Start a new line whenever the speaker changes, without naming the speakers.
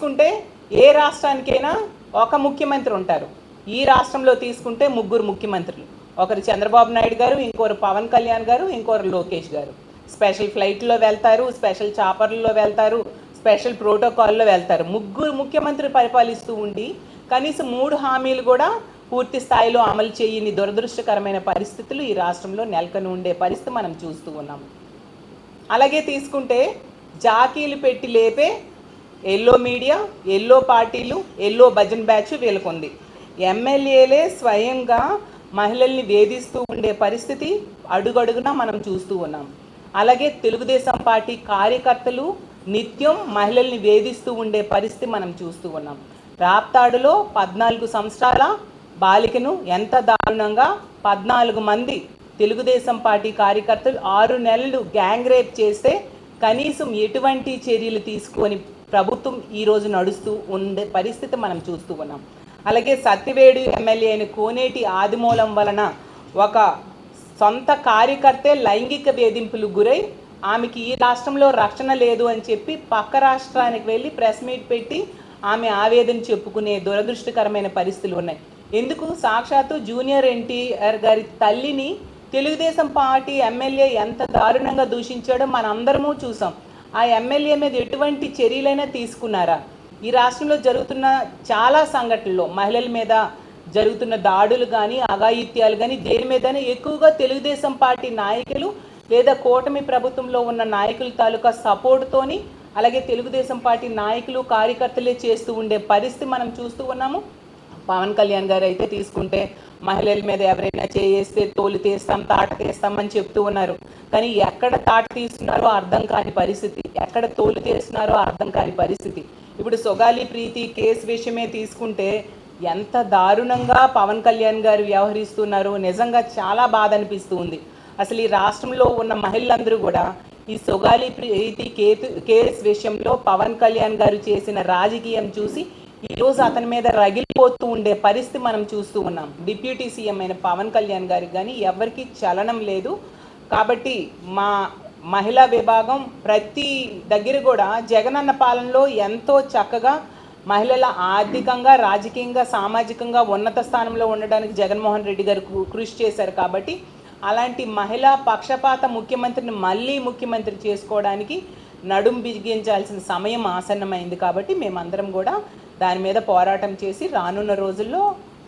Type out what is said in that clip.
తీసుకుంటే ఏ రాష్ట్రానికైనా ఒక ముఖ్యమంత్రి ఉంటారు. ఈ రాష్ట్రంలో తీసుకుంటే ముగ్గురు ముఖ్యమంత్రులు. ఒకరు చంద్రబాబు నాయుడు గారు ఇంకొకరు పవన్ కళ్యాణ్ గారు ఇంకొకరు లోకేష్ గారు. స్పెషల్ ఫ్లైట్లో వెళ్తారు స్పెషల్ చాపర్లలో వెళ్తారు స్పెషల్ ప్రోటోకాల్లో వెళ్తారు. ముగ్గురు ముఖ్యమంత్రి పరిపాలిస్తూ ఉండి కనీసం మూడు హామీలు కూడా పూర్తి స్థాయిలో అమలు చేయని దురదృష్టకరమైన పరిస్థితులు ఈ రాష్ట్రంలో నెలకొని ఉండే పరిస్థితి మనం చూస్తూ ఉన్నాం అలాగే తీసుకుంటే జాకీలు పెట్టి లేపే ఎల్లో మీడియా ఎల్లో పార్టీలు ఎల్లో భజన్ బ్యాచ్ వీళ్ళకుంది. ఎమ్మెల్యేలే స్వయంగా మహిళల్ని వేధిస్తూ ఉండే పరిస్థితి అడుగడుగునా మనం చూస్తూ ఉన్నాం. అలాగే తెలుగుదేశం పార్టీ కార్యకర్తలు నిత్యం మహిళల్ని వేధిస్తూ ఉండే పరిస్థితి మనం చూస్తూ ఉన్నాం. రాప్తాడులో పద్నాలుగు సంవత్సరాల బాలికను ఎంత దారుణంగా పద్నాలుగు మంది తెలుగుదేశం పార్టీ కార్యకర్తలు ఆరు నెలలు గ్యాంగ్ రేప్ చేస్తే కనీసం ఎటువంటి చర్యలు తీసుకొని ప్రభుత్వం ఈరోజు నడుస్తూ ఉండే పరిస్థితి మనం చూస్తూ ఉన్నాం. అలాగే సత్తివేడు ఎమ్మెల్యే అయిన కోనేటి ఆదిమూలం వలన ఒక సొంత కార్యకర్తే లైంగిక వేధింపులు గురై ఆమెకి ఈ రాష్ట్రంలో రక్షణ లేదు అని చెప్పి పక్క రాష్ట్రానికి వెళ్ళి ప్రెస్ మీట్ పెట్టి ఆమె ఆవేదన చెప్పుకునే దురదృష్టకరమైన పరిస్థితులు ఉన్నాయి. ఎందుకు? సాక్షాత్తు జూనియర్ ఎన్టీఆర్ గారి తల్లిని తెలుగుదేశం పార్టీ ఎమ్మెల్యే ఎంత దారుణంగా దూషించాడో మనందరము చూసాం. ఆ ఎమ్మెల్యే మీద ఎటువంటి చర్యలైనా తీసుకున్నారా? ఈ రాష్ట్రంలో జరుగుతున్న చాలా సంఘటనల్లో మహిళల మీద జరుగుతున్న దాడులు కానీ అఘాయిత్యాలు కానీ దేని మీదనే ఎక్కువగా తెలుగుదేశం పార్టీ నాయకులు లేదా కూటమి ప్రభుత్వంలో ఉన్న నాయకుల తాలూకా సపోర్ట్తోని అలాగే తెలుగుదేశం పార్టీ నాయకులు కార్యకర్తలే చేస్తూ ఉండే పరిస్థితి మనం చూస్తూ ఉన్నాము. పవన్ కళ్యాణ్ గారు అయితే తీసుకుంటే మహిళల మీద ఎవరైనా చేస్తే తోలు తీస్తాం తాట తీస్తామని చెప్తూ ఉన్నారు. కానీ ఎక్కడ తాట తీస్తున్నారో అర్థం కాని పరిస్థితి ఎక్కడ తోలు తీస్తున్నారో అర్థం కాని పరిస్థితి. ఇప్పుడు సొగాలి ప్రీతి కేసు విషయమే తీసుకుంటే ఎంత దారుణంగా పవన్ కళ్యాణ్ గారు వ్యవహరిస్తున్నారు. నిజంగా చాలా బాధ అనిపిస్తూ ఉంది అసలు ఈ రాష్ట్రంలో ఉన్న మహిళలందరూ కూడా ఈ సొగాలి ప్రీతి కేతు కేసు విషయంలో పవన్ కళ్యాణ్ గారు చేసిన రాజకీయం చూసి ఈరోజు అతని మీద రగిలిపోతూ ఉండే పరిస్థితి మనం చూస్తూ ఉన్నాం. డిప్యూటీ సీఎం అయిన పవన్ కళ్యాణ్ గారికి కానీ ఎవరికి చలనం లేదు. కాబట్టి మా మహిళా విభాగం ప్రతి దగ్గర కూడా జగనన్న పాలనలో ఎంతో చక్కగా మహిళల ఆర్థికంగా రాజకీయంగా సామాజికంగా ఉన్నత స్థానంలో ఉండడానికి జగన్మోహన్ రెడ్డి గారు కృషి చేశారు కాబట్టి అలాంటి మహిళా పక్షపాత ముఖ్యమంత్రిని మళ్ళీ ముఖ్యమంత్రి చేసుకోవడానికి నడుం బిగించాల్సిన సమయం ఆసన్నమైంది కాబట్టి మేమందరం కూడా దాని మీద పోరాటం చేసి రానున్న రోజుల్లో